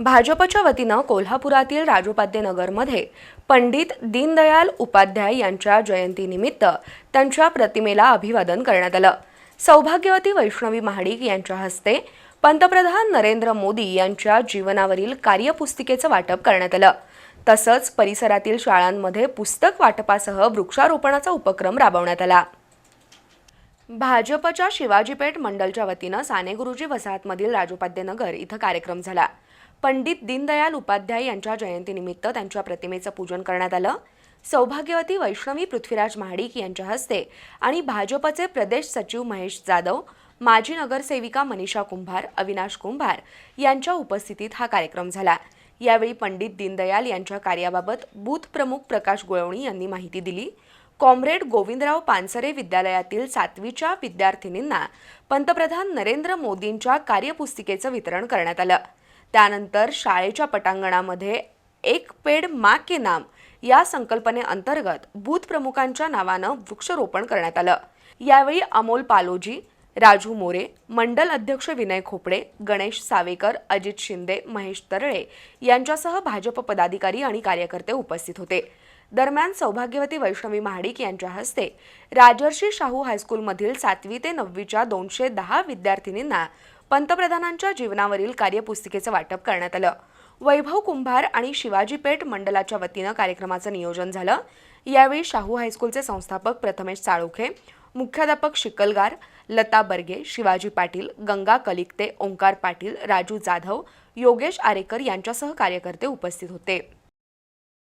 भाजपच्या वतीनं कोल्हापुरातील राजोपाध्ये नगरमध्ये पंडित दीनदयाल उपाध्याय यांच्या जयंतीनिमित्त त्यांच्या प्रतिमेला अभिवादन करण्यात आलं. सौभाग्यवती वैष्णवी महाडिक यांच्या हस्ते पंतप्रधान नरेंद्र मोदी यांच्या जीवनावरील कार्यपुस्तिकेचं वाटप करण्यात आलं. तसंच परिसरातील शाळांमध्ये पुस्तक वाटपासह वृक्षारोपणाचा उपक्रम राबवण्यात आला. भाजपच्या शिवाजीपेठ मंडलच्या वतीनं सानेगुरुजी वसाहतमधील राजोपाध्ये नगर इथं कार्यक्रम झाला. पंडित दीनदयाल उपाध्याय यांच्या जयंतीनिमित्त त्यांच्या प्रतिमेचं पूजन करण्यात आलं. सौभाग्यवती वैष्णवी पृथ्वीराज महाडिक यांच्या हस्ते आणि भाजपचे प्रदेश सचिव महेश जाधव माजी नगरसेविका मनीषा कुंभार अविनाश कुंभार यांच्या उपस्थितीत हा कार्यक्रम झाला. यावेळी पंडित दीनदयाल यांच्या कार्याबाबत बूथ प्रमुख प्रकाश गोळवणी यांनी माहिती दिली. कॉम्रेड गोविंदराव पानसरे विद्यालयातील सातवीच्या विद्यार्थिनींना पंतप्रधान नरेंद्र मोदींच्या कार्यपुस्तिकेचं वितरण करण्यात आलं. त्यानंतर शाळेच्या पटांगणामध्ये एक पेड मा के नाम या संकल्पनेअंतर्गत बूथ प्रमुखांच्या नावानं वृक्षरोपण करण्यात आलं. यावेळी अमोल पालोजी राजू मोरे मंडल अध्यक्ष विनय खोपडे गणेश सावेकर अजित शिंदे महेश तरळे यांच्यासह भाजप पदाधिकारी आणि कार्यकर्ते उपस्थित होते. दरम्यान सौभाग्यवती वैष्णवी महाडिक यांच्या हस्ते राजर्षी शाहू हायस्कूलमधील सातवी ते नववीच्या दोनशे दहा विद्यार्थिनींना पंतप्रधानांच्या जीवनावरील कार्यपुस्तिकेचं वाटप करण्यात आलं. वैभव कुंभार आणि शिवाजी पेठ मंडलाच्या वतीनं कार्यक्रमाचं नियोजन झालं. यावेळी शाहू हायस्कूलचे संस्थापक प्रथमेश साळुखे मुख्याध्यापक शिकलगार लता बर्गे शिवाजी पाटील गंगा कलिकते ओंकार पाटील राजू जाधव योगेश आरेकर यांच्यासह कार्यकर्ते उपस्थित होते.